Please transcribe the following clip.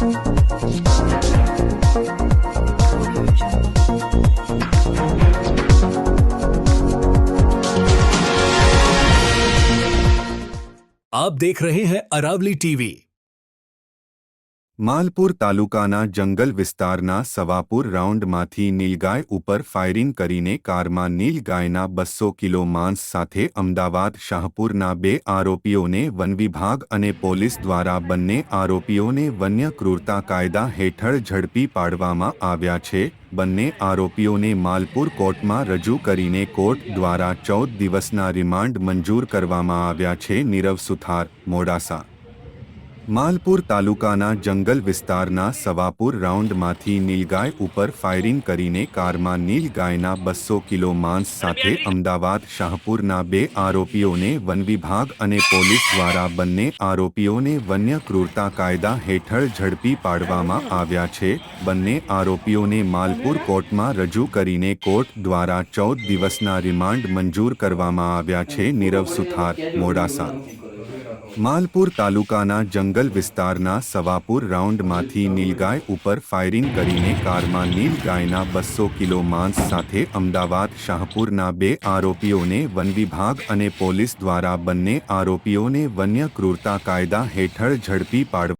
आप देख रहे हैं अरावली टीवी। માલપુર તાલુકાના જંગલ વિસ્તારના સવાપુર રાઉન્ડમાંથી નીલગાય ઉપર ફાયરિંગ કરીને કારમાં નીલગાયના બસો કિલો માંસ સાથે અમદાવાદ, શાહપુરના બે આરોપીઓને વન વિભાગ અને પોલીસ દ્વારા બંને આરોપીઓને વન્ય ક્રૂરતા કાયદા હેઠળ ઝડપી પાડવામાં આવ્યા છે. બંને આરોપીઓને માલપુર કોર્ટમાં રજૂ કરીને કોર્ટ દ્વારા ચૌદ દિવસના રિમાન્ડ મંજૂર કરવામાં આવ્યા છે. નીરવ સુથાર, મોડાસા માલપુર તાલુકાના જંગલ વિસ્તારના સવાપુર રાઉન્ડમાંથી નીલગાય ઉપર ફાયરિંગ કરીને કારમાં નીલગાયના બસો કિલો માંસ સાથે અમદાવાદ, શાહપુરના બે આરોપીઓને વન વિભાગ અને પોલીસ દ્વારા બંને આરોપીઓને વન્ય ક્રૂરતા કાયદા હેઠળ ઝડપી પાડવામાં આવ્યા છે. બંને આરોપીઓને માલપુર કોર્ટમાં રજૂ કરીને કોર્ટ દ્વારા ચૌદ દિવસના રિમાન્ડ મંજૂર કરવામાં આવ્યા છે. નીરવ સુથાર, મોડાસા. માલપુર તાલુકાના જંગલ વિસ્તારના સવાપુર રાઉન્ડમાંથી નીલગાય ઉપર ફાયરિંગ કરીને કારમાં નીલગાયના બસો કિલો માંસ સાથે અમદાવાદ શાહપુરના બે આરોપીઓને વન વિભાગ અને પોલીસ દ્વારા બંને આરોપીઓને વન્ય ક્રૂરતા કાયદા હેઠળ ઝડપી પાડવા